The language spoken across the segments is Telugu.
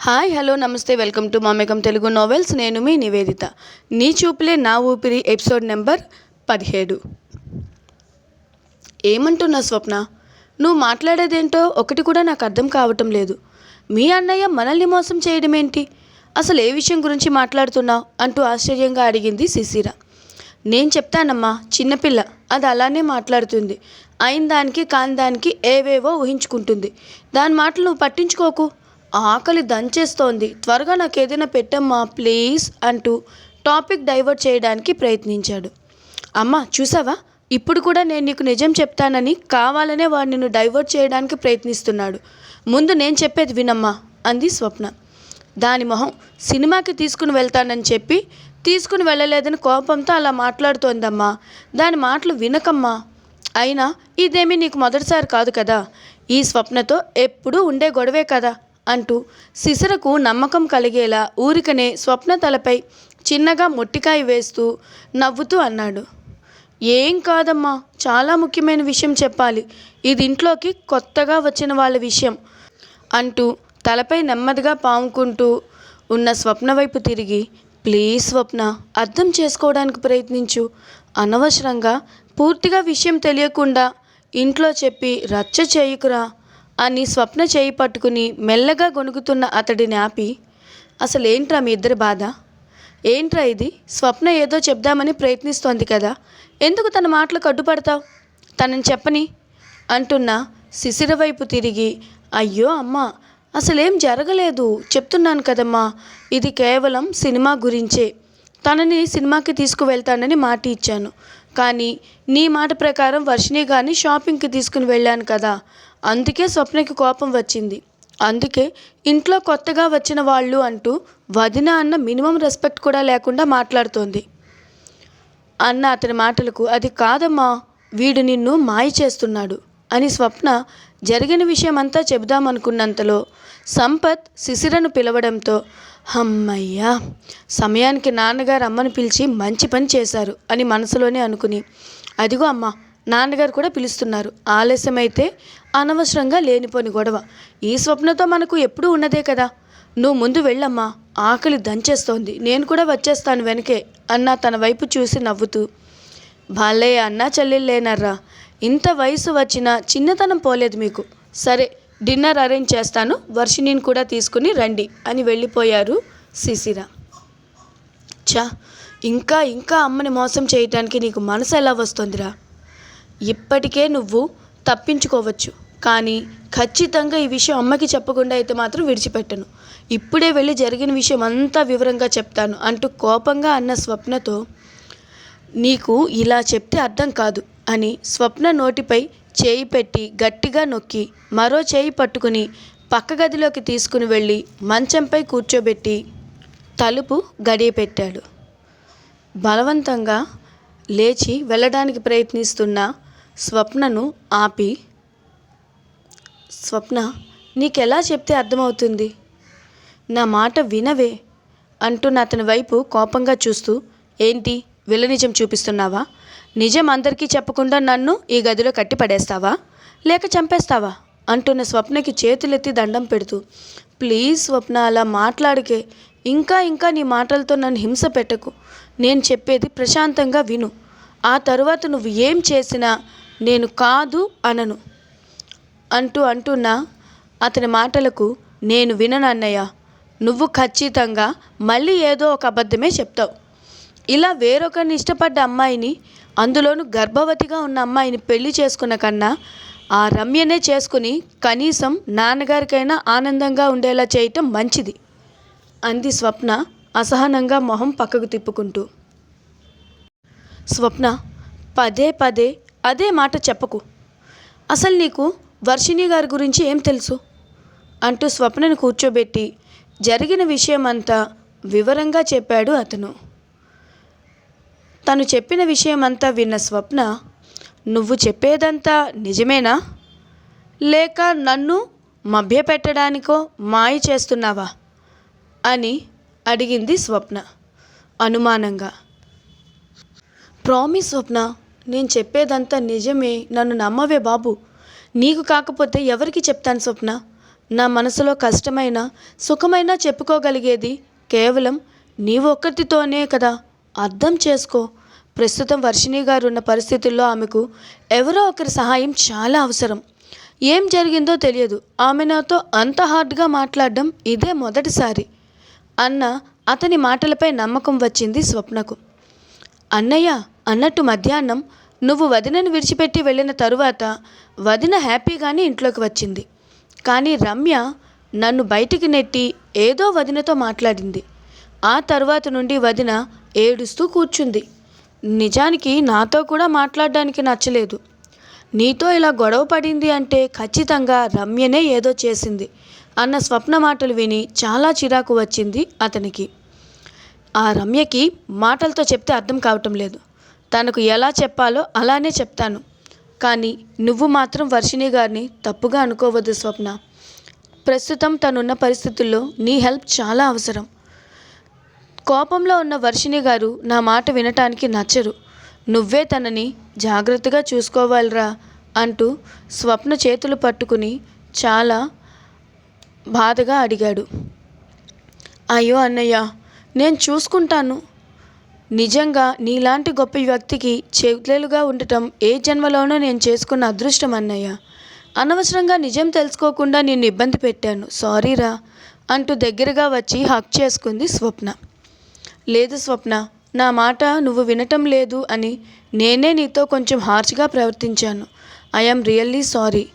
Hi hello namaste welcome to Mamekam Telugu novels నేను మీ నివేదిత. నీ చూపులే నా ఊపిరి ఎపిసోడ్ నెంబర్ పదిహేడు. ఏమంటున్నా స్వప్న? నువ్వు మాట్లాడేదేంటో ఒకటి కూడా నాకు అర్థం కావటం లేదు. మీ అన్నయ్య మనల్ని మోసం చేయడం ఏంటి అసలు ఏ విషయం గురించి మాట్లాడుతున్నావు? అంటూ ఆశ్చర్యంగా అడిగింది శిశిర నేను చెప్తానమ్మా చిన్నపిల్ల అది అలానే మాట్లాడుతుంది. అయిన దానికి కాని దానికి ఏవేవో ఊహించుకుంటుంది. దాని మాటలు నువ్వు పట్టించుకోకు. ఆకలి దంచేస్తోంది. త్వరగా నాకు ఏదైనా పెట్టమ్మా ప్లీజ్ అంటూ టాపిక్ డైవర్ట్ చేయడానికి ప్రయత్నించాడు. అమ్మ చూసావా? ఇప్పుడు కూడా నేను నీకు నిజం చెప్తానని కావాలనే వాడు నిన్ను డైవర్ట్ చేయడానికి ప్రయత్నిస్తున్నాడు. ముందు నేను చెప్పేది వినమ్మా అంది స్వప్న. దాని మొహం సినిమాకి తీసుకుని వెళ్తానని చెప్పి తీసుకుని వెళ్ళలేదని కోపంతో అలా మాట్లాడుతోందమ్మా. దాని మాటలు వినకమ్మా. అయినా ఇదేమీ నీకు మొదటిసారి కాదు కదా. ఈ స్వప్నతో ఎప్పుడూ ఉండే గొడవే కదా. అంటూ సిసరకు నమ్మకం కలిగేలా ఊరికనే స్వప్న తలపై చిన్నగా మొట్టికాయ వేస్తూ నవ్వుతూ అన్నాడు. ఏం కాదమ్మా చాలా ముఖ్యమైన విషయం చెప్పాలి. ఇది ఇంట్లోకి కొత్తగా వచ్చిన వాళ్ళ విషయం అంటూ తలపై నెమ్మదిగా పాముకుంటూ ఉన్న స్వప్న వైపు తిరిగి ప్లీజ్ స్వప్న అర్థం చేసుకోవడానికి ప్రయత్నించు. అనవసరంగా పూర్తిగా విషయం తెలియకుండా ఇంట్లో చెప్పి రచ్చ చేయకురా. అని స్వప్న చేయి పట్టుకుని మెల్లగా గొనుగుతున్న అతడిని ఆపి అసలు ఏంట్రా మీ ఇద్దరి బాధ? ఏంట్రా ఇది? స్వప్న ఏదో చెప్దామని ప్రయత్నిస్తోంది కదా. ఎందుకు తన మాటలు కడ్డుపడతావు తనని చెప్పని? అంటున్న శిశిర వైపు తిరిగి అయ్యో అమ్మా అసలేం జరగలేదు. చెప్తున్నాను కదమ్మా ఇది కేవలం సినిమా గురించే. తనని సినిమాకి తీసుకువెళ్తానని మాట ఇచ్చాను. కానీ నీ మాట ప్రకారం వర్షిని గారిని షాపింగ్కి తీసుకుని వెళ్ళాను కదా. అందుకే స్వప్నకి కోపం వచ్చింది. అందుకే ఇంట్లో కొత్తగా వచ్చిన వాళ్ళు అంటూ వదిన అన్న మినిమం రెస్పెక్ట్ కూడా లేకుండా మాట్లాడుతోంది. అన్న అతని మాటలకు అది కాదమ్మా వీడు నిన్ను మాయ చేస్తున్నాడు అని స్వప్న జరిగిన విషయం అంతా చెబుదామనుకున్నంతలో సంపత్ శిశిరను పిలవడంతో హమ్మయ్యా సమయానికి నాన్నగారు అమ్మని పిలిచి మంచి పని చేశారు అని మనసులోనే అనుకుని అదిగో అమ్మ నాన్నగారు కూడా పిలుస్తున్నారు. ఆలస్యమైతే అనవసరంగా లేనిపోని గొడవ. ఈ స్వప్నతో మనకు ఎప్పుడూ ఉన్నదే కదా. నువ్వు ముందు వెళ్ళమ్మా. ఆకలి దంచేస్తోంది. నేను కూడా వచ్చేస్తాను వెనకే అన్న తన వైపు చూసి నవ్వుతూ. బాలయ్య అన్నా చెల్లెళ్ళేనర్రా ఇంత వయసు వచ్చినా చిన్నతనం పోలేదు మీకు. సరే డిన్నర్ అరేంజ్ చేస్తాను. వర్షిణిని కూడా తీసుకుని రండి అని వెళ్ళిపోయారు శిశిర. చా ఇంకా ఇంకా అమ్మని మోసం చేయటానికి నీకు మనసు ఎలా వస్తుందిరా? ఇప్పటికే నువ్వు తప్పించుకోవచ్చు. కానీ ఖచ్చితంగా ఈ విషయం అమ్మకి చెప్పకుండా అయితే మాత్రం విడిచిపెట్టను. ఇప్పుడే వెళ్ళి జరిగిన విషయం అంతా వివరంగా చెప్తాను అంటూ కోపంగా అన్న స్వప్నతో నీకు ఇలా చెప్తే అర్థం కాదు అని స్వప్న నోటిపై చేయి పెట్టి గట్టిగా నొక్కి మరో చేయి పట్టుకుని పక్క గదిలోకి తీసుకుని వెళ్ళి మంచంపై కూర్చోబెట్టి తలుపు గడియ పెట్టాడు బలవంతంగా లేచి వెళ్ళడానికి ప్రయత్నిస్తున్న స్వప్నను ఆపి స్వప్న నీకెలా చెప్తే అర్థమవుతుంది? నా మాట వినవే అంటున్న అతని వైపు కోపంగా చూస్తూ ఏంటి విల నిజం చూపిస్తున్నావా? నిజం అందరికీ చెప్పకుండా నన్ను ఈ గదిలో కట్టి పడేస్తావా లేక చంపేస్తావా? అంటున్న స్వప్నకి చేతులెత్తి దండం పెడుతూ ప్లీజ్ స్వప్న అలా మాట్లాడికే. ఇంకా ఇంకా నీ మాటలతో నన్ను హింస పెట్టకు. నేను చెప్పేది ప్రశాంతంగా విను. ఆ తరువాత నువ్వు ఏం చేసినా నేను కాదు అనను. అంటూ అంటున్న అతని మాటలకు నేను వినను అన్నయ్య. నువ్వు ఖచ్చితంగా మళ్ళీ ఏదో ఒక అబద్ధమే చెప్తావు. ఇలా వేరొకరిని ఇష్టపడ్డ అమ్మాయిని అందులోనూ గర్భవతిగా ఉన్న అమ్మాయిని పెళ్ళి చేసుకున్న కన్నా ఆ రమ్యనే చేసుకుని కనీసం నాన్నగారికైనా ఆనందంగా ఉండేలా చేయటం మంచిది అంది స్వప్న అసహనంగా మొహం పక్కకు తిప్పుకుంటూ. స్వప్న పదే పదే అదే మాట చెప్పకు. అసలు నీకు వర్షిణి గారి గురించి ఏం తెలుసు? అంటూ స్వప్నను కూర్చోబెట్టి జరిగిన విషయమంతా వివరంగా చెప్పాడు అతను. తను చెప్పిన విషయమంతా విన్న స్వప్న నువ్వు చెప్పేదంతా నిజమేనా? లేక నన్ను మభ్యపెట్టడానికో మాయ చేస్తున్నావా? అని అడిగింది స్వప్న అనుమానంగా. ప్రామిస్ స్వప్న నేను చెప్పేదంతా నిజమే నన్ను నమ్మవే బాబు. నీకు కాకపోతే ఎవరికి చెప్తాను స్వప్న? నా మనసులో కష్టమైన సుఖమైన చెప్పుకోగలిగేది కేవలం నీవు ఒక్కరితోనే కదా. అర్థం చేసుకో. ప్రస్తుతం వర్షిణి గారు ఉన్న పరిస్థితుల్లో ఆమెకు ఎవరో ఒకరి సహాయం చాలా అవసరం. ఏం జరిగిందో తెలియదు. ఆమె నాతో అంత హార్డ్గా మాట్లాడడం ఇదే మొదటిసారి. అన్న అతని మాటలపై నమ్మకం వచ్చింది స్వప్నకు. అన్నయ్య అన్నట్టు మధ్యాహ్నం నువ్వు వదినను విడిచిపెట్టి వెళ్ళిన తరువాత వదిన హ్యాపీగానే ఇంట్లోకి వచ్చింది. కానీ రమ్య నన్ను బయటికి నెట్టి ఏదో వదినతో మాట్లాడింది. ఆ తర్వాత నుండి వదిన ఏడుస్తూ కూర్చుంది. నిజానికి నాతో కూడా మాట్లాడడానికి నచ్చలేదు. నీతో ఇలా గొడవ పడింది అంటే ఖచ్చితంగా రమ్యనే ఏదో చేసింది అన్న స్వప్న మాటలు విని చాలా చిరాకు వచ్చింది అతనికి. ఆ రమ్యకి మాటలతో చెప్తే అర్థం కావటం లేదు. తనకు ఎలా చెప్పాలో అలానే చెప్తాను. కానీ నువ్వు మాత్రం వర్షిణి గారిని తప్పుగా అనుకోవద్దు స్వప్న. ప్రస్తుతం తనున్న పరిస్థితుల్లో నీ హెల్ప్ చాలా అవసరం. కోపంలో ఉన్న వర్షిణి గారు నా మాట వినటానికి నచ్చరు. నువ్వే తనని జాగ్రత్తగా చూసుకోవాలిరా అంటూ స్వప్న చేతులు పట్టుకుని చాలా బాధగా అడిగాడు. అయ్యో అన్నయ్య నేను చూసుకుంటాను. నిజంగా నీలాంటి గొప్ప వ్యక్తికి చెల్లెలుగా ఉండటం ఏ జన్మలోనో నేను చేసుకున్న అదృష్టం అన్నయ్య. అనవసరంగా నిజం తెలుసుకోకుండా నిన్ను ఇబ్బంది పెట్టాను. సారీరా అంటూ దగ్గరగా వచ్చి హక్ చేసుకుంది స్వప్న. లేదు స్వప్న నా మాట నువ్వు వినటం లేదు అని నేనే నీతో కొంచెం హార్ష్గా ప్రవర్తించాను. I'm really sorry.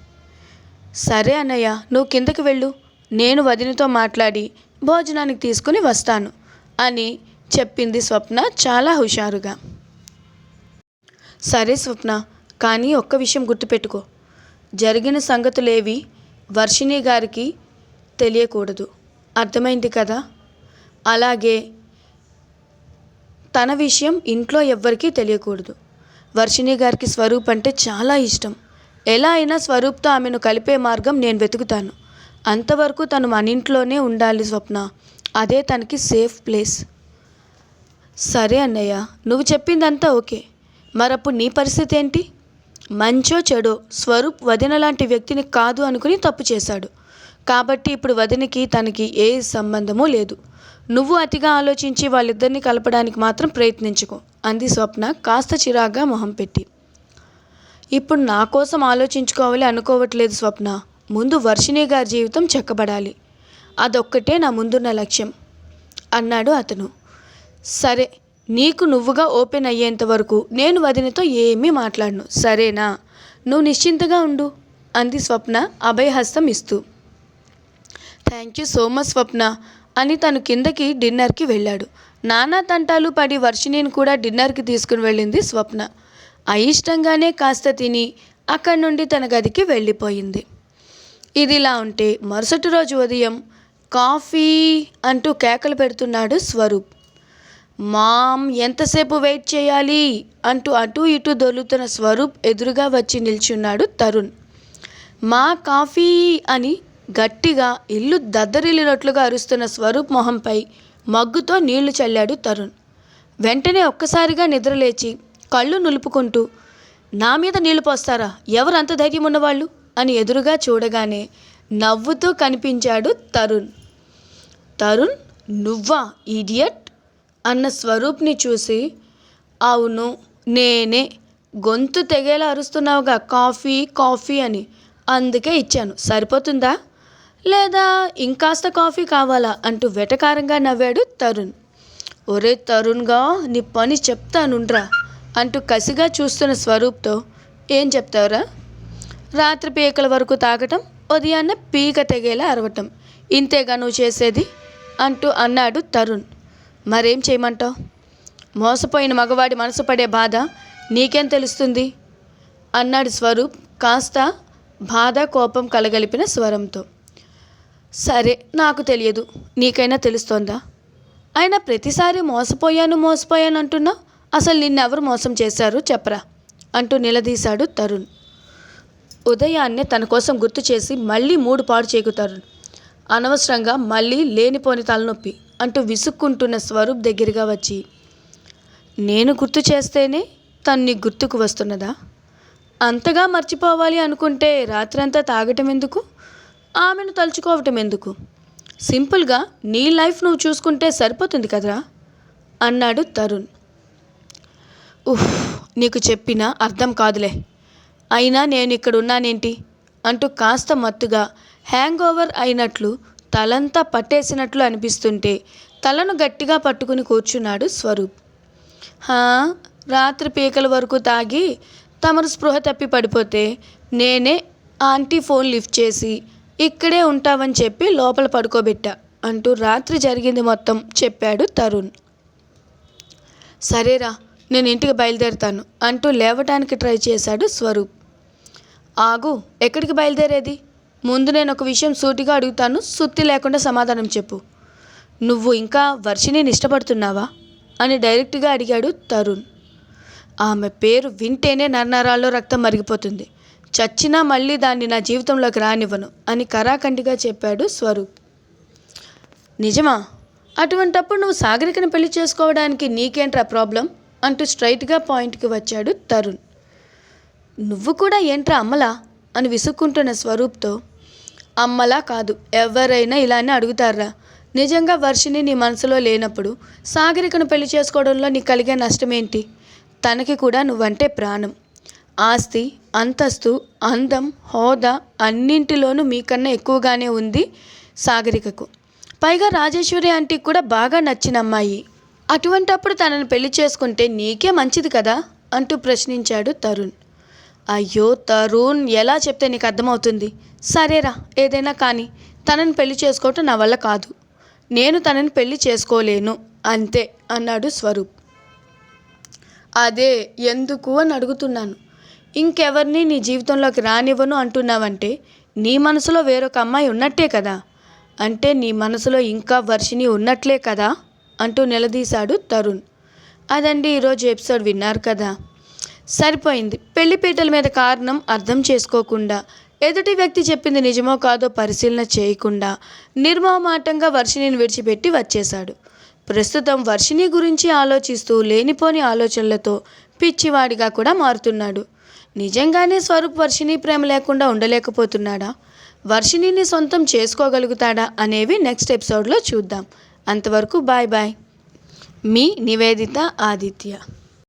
సరే అన్నయ్య నువ్వు కిందకి వెళ్ళు. నేను వదినతో మాట్లాడి భోజనానికి తీసుకుని వస్తాను అని చెప్పింది స్వప్న చాలా హుషారుగా. సరే స్వప్న కానీ ఒక్క విషయం గుర్తుపెట్టుకో. జరిగిన సంగతులేవి వర్షిణి గారికి తెలియకూడదు. అర్థమైంది కదా? అలాగే తన విషయం ఇంట్లో ఎవ్వరికీ తెలియకూడదు. వర్షిణి గారికి స్వరూప్ అంటే చాలా ఇష్టం. ఎలా అయినా స్వరూప్తో ఆమెను కలిపే మార్గం నేను వెతుకుతాను. అంతవరకు తను మన ఇంట్లోనే ఉండాలి స్వప్న. అదే తనకి సేఫ్ ప్లేస్. సరే అన్నయ్య నువ్వు చెప్పిందంతా ఓకే. మరప్పుడు నీ పరిస్థితి ఏంటి? మంచో చెడో స్వరూప్ వదిన లాంటి వ్యక్తిని కాదు అనుకుని తప్పు చేశాడు. కాబట్టి ఇప్పుడు వదినికి తనకి ఏ సంబంధమూ లేదు. నువ్వు అతిగా ఆలోచించి వాళ్ళిద్దరిని కలపడానికి మాత్రం ప్రయత్నించుకో అంది స్వప్న కాస్త చిరాగ్గా మొహం పెట్టి. ఇప్పుడు నా కోసం ఆలోచించుకోవాలి అనుకోవట్లేదు స్వప్న. ముందు వర్షిణి గారి జీవితం చెక్కబడాలి. అదొక్కటే నా ముందున్న లక్ష్యం అన్నాడు అతను. సరే నీకు నువ్వుగా ఓపెన్ అయ్యేంత వరకు నేను వదినతో ఏమీ మాట్లాడను సరేనా? నువ్వు నిశ్చింతగా ఉండు అంది స్వప్న అభయహస్తం ఇస్తూ. Thank you so much Swapna అని తను కిందకి డిన్నర్కి వెళ్ళాడు. నానా తంటాలు పడి వర్షిణిని కూడా డిన్నర్కి తీసుకుని వెళ్ళింది స్వప్న. అయిష్టంగానే కాస్త తిని అక్కడి నుండి తన గదికి వెళ్ళిపోయింది. ఇదిలా ఉంటే మరుసటి రోజు ఉదయం కాఫీ అంటూ కేకలు పెడుతున్నాడు స్వరూప్. మామ్ ఎంతసేపు వెయిట్ చేయాలి? అంటూ అటూ ఇటూ దొర్లుతున్న స్వరూప్ ఎదురుగా వచ్చి నిల్చున్నాడు తరుణ్. మా కాఫీ అని గట్టిగా ఇల్లు దద్దరిల్లినట్లుగా అరుస్తున్న స్వరూప్ మొహంపై మగ్గుతో నీళ్ళు చల్లాడు తరుణ్. వెంటనే ఒక్కసారిగా నిద్రలేచి కళ్ళు నులుపుకుంటూ నా మీద నీళ్ళు పోస్తారా? ఎవరు అంత ధైర్యం ఉన్నవాళ్ళు? అని ఎదురుగా చూడగానే నవ్వుతూ కనిపించాడు తరుణ్. తరుణ్ నువ్వా ఈడియట్ అన్న స్వరూప్ని చూసి అవును నేనే. గొంతు తెగేలా అరుస్తున్నావుగా కాఫీ కాఫీ అని. అందుకే ఇచ్చాను. సరిపోతుందా? లేదా ఇంకాస్త కాఫీ కావాలా? అంటూ వెటకారంగా నవ్వాడు తరుణ్. ఒరే తరుణ్గా నీ పని చెప్తానుండ్రా అంటూ కసిగా చూస్తున్న స్వరూప్తో ఏం చెప్తావురా? రాత్రి పీకల వరకు తాగటం ఉదయాన్న పీక తెగేలా అరవటం. ఇంతేగా నువ్వు చేసేది? అంటూ అన్నాడు తరుణ్. మరేం చేయమంటావు? మోసపోయిన మగవాడి మనసు పడే బాధ నీకేం తెలుస్తుంది? అన్నాడు స్వరూప్ కాస్త బాధ కోపం కలగలిపిన స్వరంతో. సరే నాకు తెలియదు. నీకైనా తెలుస్తోందా? అయినా ప్రతిసారి మోసపోయాను మోసపోయాను అంటున్నా అసలు నిన్నెవరు మోసం చేశారు చెప్పరా? అంటూ నిలదీశాడు తరుణ్. ఉదయాన్నే తన కోసం గుర్తు చేసి మళ్ళీ మూడు పాడు చేయకు తరుణ్. అనవసరంగా మళ్ళీ లేనిపోని తలనొప్పి. అంటూ విసుక్కుంటున్న స్వరూప్ దగ్గరగా వచ్చి నేను గుర్తు చేస్తేనే తను నీ గుర్తుకు వస్తున్నదా? అంతగా మర్చిపోవాలి అనుకుంటే రాత్రంతా తాగటం ఎందుకు? ఆమెను తలుచుకోవటం ఎందుకు? సింపుల్గా నీ లైఫ్ నువ్వు చూసుకుంటే సరిపోతుంది కదరా? అన్నాడు తరుణ్. ఉహ్ నీకు చెప్పినా అర్థం కాదులే. అయినా నేను ఇక్కడ ఉన్నానేంటి అంటూ కాస్త మత్తుగా హ్యాంగ్ ఓవర్ అయినట్లు తలంతా పట్టేసినట్లు అనిపిస్తుంటే తలను గట్టిగా పట్టుకుని కూర్చున్నాడు స్వరూప్. హా రాత్రి పీకల వరకు తాగి తమరు స్పృహ తప్పి పడిపోతే నేనే ఆంటీ ఫోన్ లిఫ్ట్ చేసి ఇక్కడే ఉంటావని చెప్పి లోపల పడుకోబెట్టా అంటూ రాత్రి జరిగింది మొత్తం చెప్పాడు తరుణ్. సరేరా నేను ఇంటికి బయలుదేరుతాను అంటూ లేవటానికి ట్రై చేశాడు స్వరూప్. ఆగు ఎక్కడికి బయలుదేరేది? ముందు నేను ఒక విషయం సూటిగా అడుగుతాను సుత్తి లేకుండా సమాధానం చెప్పు. నువ్వు ఇంకా వర్షిణిని ఇష్టపడుతున్నావా అని డైరెక్ట్గా అడిగాడు తరుణ్. ఆమె పేరు వింటేనే నరనరాల్లో రక్తం మరిగిపోతుంది. చచ్చినా మళ్ళీ దాన్ని నా జీవితంలోకి రానివ్వను అని కరాఖండిగా చెప్పాడు స్వరూప్. నిజమా? అటువంటప్పుడు నువ్వు సాగరికను పెళ్ళి చేసుకోవడానికి నీకేంట్రా ప్రాబ్లం? అంటూ స్ట్రైట్గా పాయింట్కి వచ్చాడు తరుణ్. నువ్వు కూడా ఏంట్రా అమ్మలా? అని విసుక్కుంటున్న స్వరూప్తో అమ్మలా కాదు. ఎవరైనా ఇలానే అడుగుతారా? నిజంగా వర్షిని నీ మనసులో లేనప్పుడు సాగరికను పెళ్ళి చేసుకోవడంలో నీకు కలిగే నష్టమేంటి? తనకి కూడా నువ్వంటే ప్రాణం. ఆస్తి అంతస్తు అందం హోదా అన్నింటిలోనూ మీకన్నా ఎక్కువగానే ఉంది సాగరికకు. పైగా రాజేశ్వరి ఆంటీకి కూడా బాగా నచ్చిన అమ్మాయి. అటువంటప్పుడు తనను పెళ్ళి చేసుకుంటే నీకే మంచిది కదా? అంటూ ప్రశ్నించాడు తరుణ్. అయ్యో తరుణ్ ఎలా చెప్తే నీకు అర్థమవుతుంది? సరేరా ఏదైనా కానీ తనని పెళ్ళి చేసుకోవటం నా వల్ల కాదు. నేను తనని పెళ్ళి చేసుకోలేను అంతే అన్నాడు స్వరూప్. అదే ఎందుకు అని అడుగుతున్నాను. ఇంకెవరిని నీ జీవితంలోకి రానివ్వను అంటున్నావంటే నీ మనసులో వేరొక అమ్మాయి ఉన్నట్టే కదా. అంటే నీ మనసులో ఇంకా వర్షిని ఉన్నట్లే కదా అంటూ నిలదీశాడు తరుణ్. అదండి ఈరోజు ఎపిసోడ్ విన్నారు కదా. సరిపోయింది. పెళ్ళిపీటల మీద కారణం అర్థం చేసుకోకుండా ఎదుటి వ్యక్తి చెప్పింది నిజమో కాదో పరిశీలన చేయకుండా నిర్మమాటంగా వర్షిణిని విడిచిపెట్టి వచ్చేశాడు. ప్రస్తుతం వర్షిణి గురించి ఆలోచిస్తూ లేనిపోని ఆలోచనలతో పిచ్చివాడిగా కూడా మారుతున్నాడు. నిజంగానే స్వరూప్ వర్షిణి ప్రేమ లేకుండా ఉండలేకపోతున్నాడా? వర్షిణిని సొంతం చేసుకోగలుగుతాడా అనేవి నెక్స్ట్ ఎపిసోడ్లో చూద్దాం. అంతవరకు బాయ్ బాయ్. మీ నివేదిత ఆదిత్య.